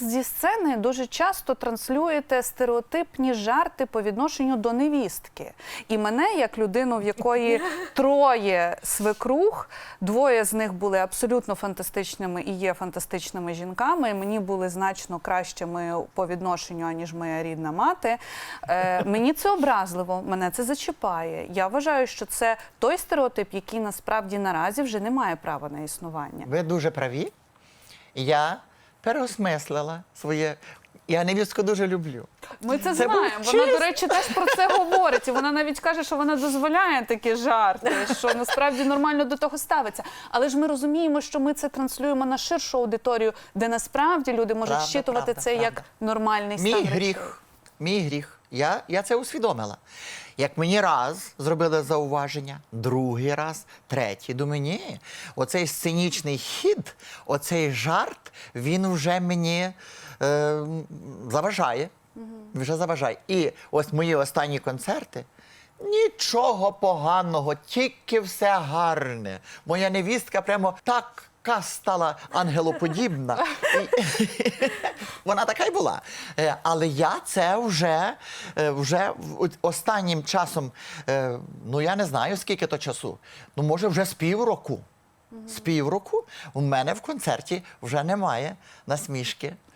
Зі сцени дуже часто транслюєте стереотипні жарти по відношенню до невістки. І мене, як людину, в якої троє свекрух, двоє з них були абсолютно фантастичними і є фантастичними жінками. Мені були значно кращими по відношенню, аніж моя рідна мати. Е, мені це образливо, мене це зачіпає. Я вважаю, що це той стереотип, який насправді наразі вже не має права на існування. Ви дуже праві. Я переосмислила своє. Я невістку дуже люблю. Ми це, Це знаємо. Вона, до речі, теж про це говорить. І вона навіть каже, що вона дозволяє такі жарти, що насправді нормально до того ставиться. Але ж ми розуміємо, що ми це транслюємо на ширшу аудиторію, де насправді люди можуть Правда, щитувати правда, це як правда. нормальний Мій стан речей. гріх. Мій гріх. Я, я це усвідомила. Як мені раз зробили зауваження, другий раз, третій. Думаю, ні, оцей сценічний хід, оцей жарт, він вже мені е, заважає. Вже заважає. І ось мої останні концерти. Нічого поганого, тільки все гарне. Моя невістка прямо так стала ангелоподібна. Вона така й була. Е, Але я це вже, е, вже останнім часом, е, ну я не знаю скільки то часу, ну може вже з півроку. З півроку у мене в концерті вже немає насмішки